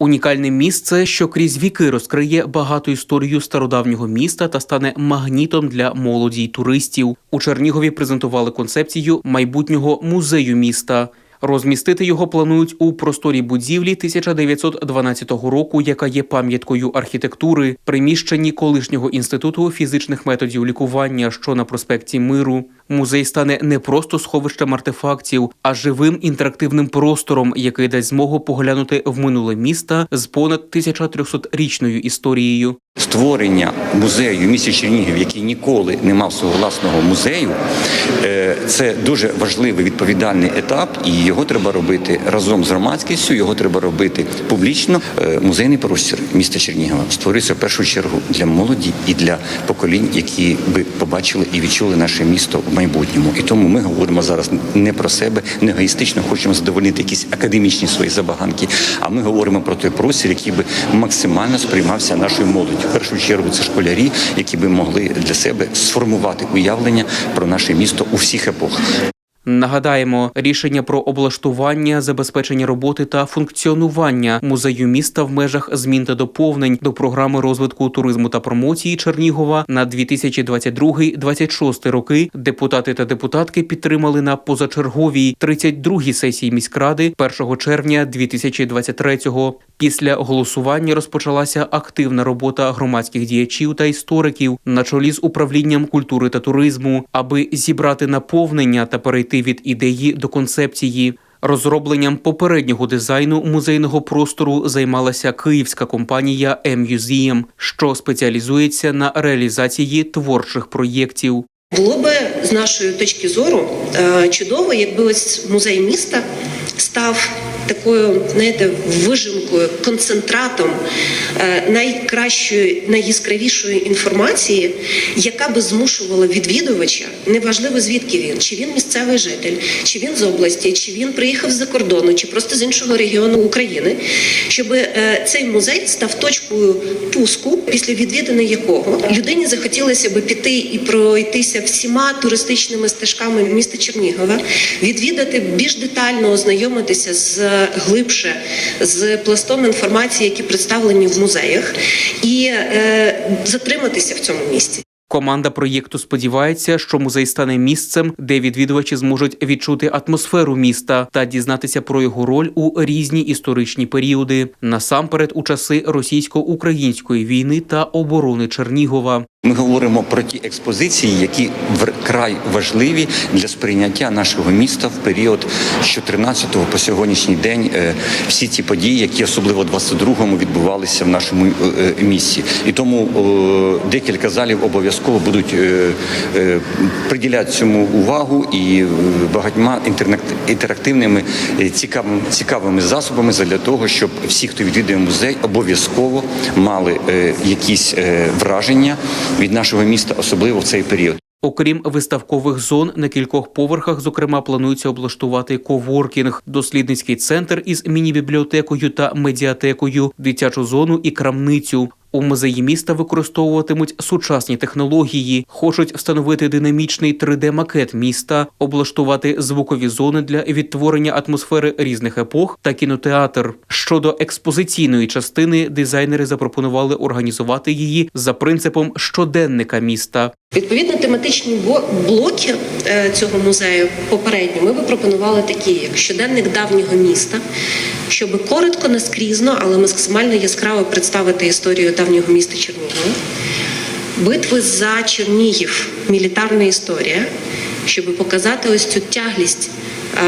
Унікальне місце, що крізь віки розкриє багату історію стародавнього міста та стане магнітом для молоді й туристів. У Чернігові презентували концепцію майбутнього музею міста. Розмістити його планують у просторі будівлі 1912 року, яка є пам'яткою архітектури, приміщенні колишнього інституту фізичних методів лікування, що на проспекті Миру. Музей стане не просто сховищем артефактів, а живим інтерактивним простором, який дасть змогу поглянути в минуле міста з понад 1300-річною історією. Створення музею місті Чернігів, який ніколи не мав свого власного музею, е, це дуже важливий відповідальний етап, і його треба робити разом з громадськістю. Його треба робити публічно. Е, Музейний простір міста Чернігова створюється в першу чергу для молоді і для поколінь, які би побачили і відчули наше місто в майбутньому. І тому ми говоримо зараз не про себе, не егоїстично хочемо задовольнити якісь академічні свої забаганки. А ми говоримо про той простір, який би максимально сприймався нашою молоддю. Першу чергу це школярі, які би могли для себе сформувати уявлення про наше місто у всіх епохах. Нагадаємо, рішення про облаштування, забезпечення роботи та функціонування музею міста в межах змін та доповнень до програми розвитку туризму та промоції Чернігова на 2022-2026 роки. Депутати та депутатки підтримали на позачерговій 32-й сесії міськради 1 червня 2023-го. Після голосування розпочалася активна робота громадських діячів та істориків на чолі з управлінням культури та туризму, аби зібрати наповнення та перейти від ідеї до концепції. Розробленням попереднього дизайну музейного простору займалася київська компанія «М-Мюзієм», що спеціалізується на реалізації творчих проєктів. Було би з нашої точки зору е, чудово, якби ось музей міста став такою, знаєте, вижимкою, концентратом е, найкращої, найяскравішої інформації, яка би змушувала відвідувача, неважливо звідки він, чи він місцевий житель, чи він з області, чи він приїхав з-за кордону, чи просто з іншого регіону України, щоб е, цей музей став точкою пуску, після відвідини якого людині захотілося би піти і пройтися всіма туристичними стежками міста Чернігова, відвідати більш детально ознайомитися з глибше з пластом інформації, які представлені в музеях, і е, затриматися в цьому місці. Команда проєкту сподівається, що музей стане місцем, де відвідувачі зможуть відчути атмосферу міста та дізнатися про його роль у різні історичні періоди, насамперед у часи російсько-української війни та оборони Чернігова. Ми говоримо про ті експозиції, які вкрай важливі для сприйняття нашого міста в період з 14 по сьогоднішній день. е, Всі ці події, які особливо в 22-му відбувалися в нашому е, е, місті, і тому декілька залів обов'язково будуть приділяти цьому увагу і багатьма інтернет- інтерактивними е, цікавими цікавими засобами для того, щоб всі, хто відвідує музей, обов'язково мали е, якісь е, враження від нашого міста, особливо в цей період. Окрім виставкових зон, на кількох поверхах, зокрема, планується облаштувати коворкінг, дослідницький центр із міні-бібліотекою та медіатекою, дитячу зону і крамницю. У музеї міста використовуватимуть сучасні технології, хочуть встановити динамічний 3D-макет міста, облаштувати звукові зони для відтворення атмосфери різних епох та кінотеатр. Щодо експозиційної частини, дизайнери запропонували організувати її за принципом щоденника міста. Відповідно, тематичні блоки е, цього музею попередньо ми би пропонували такі, як щоденник давнього міста, щоб коротко, наскрізно, але максимально яскраво представити історію давнього міста Чернігова. Битви за Чернігів, мілітарна історія, щоб показати ось цю тяглість е,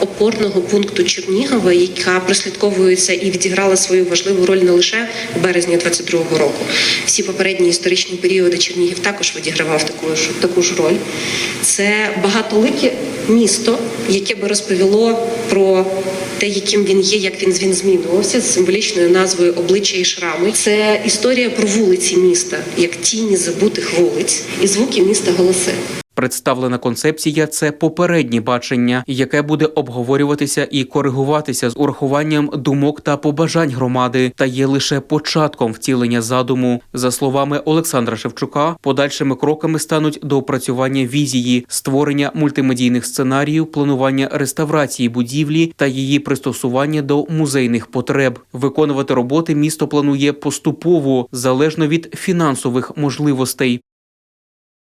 опорного пункту Чернігова, яка прослідковується і відіграла свою важливу роль не лише в березні 22-го року. Всі попередні історичні періоди Чернігів також відігравав таку ж таку ж роль. Це багатолике місто, яке би розповіло про те, яким він є, як він, він змінювався з символічною назвою обличчя і шрами. Це історія про вулиці міста, як тіні забутих вулиць, і звуки міста голоси. Представлена концепція це попереднє бачення, яке буде обговорюватися і коригуватися з урахуванням думок та побажань громади, та є лише початком втілення задуму. За словами Олександра Шевчука, подальшими кроками стануть доопрацювання візії, створення мультимедійних сценаріїв, планування реставрації будівлі та її пристосування до музейних потреб. Виконувати роботи місто планує поступово залежно від фінансових можливостей.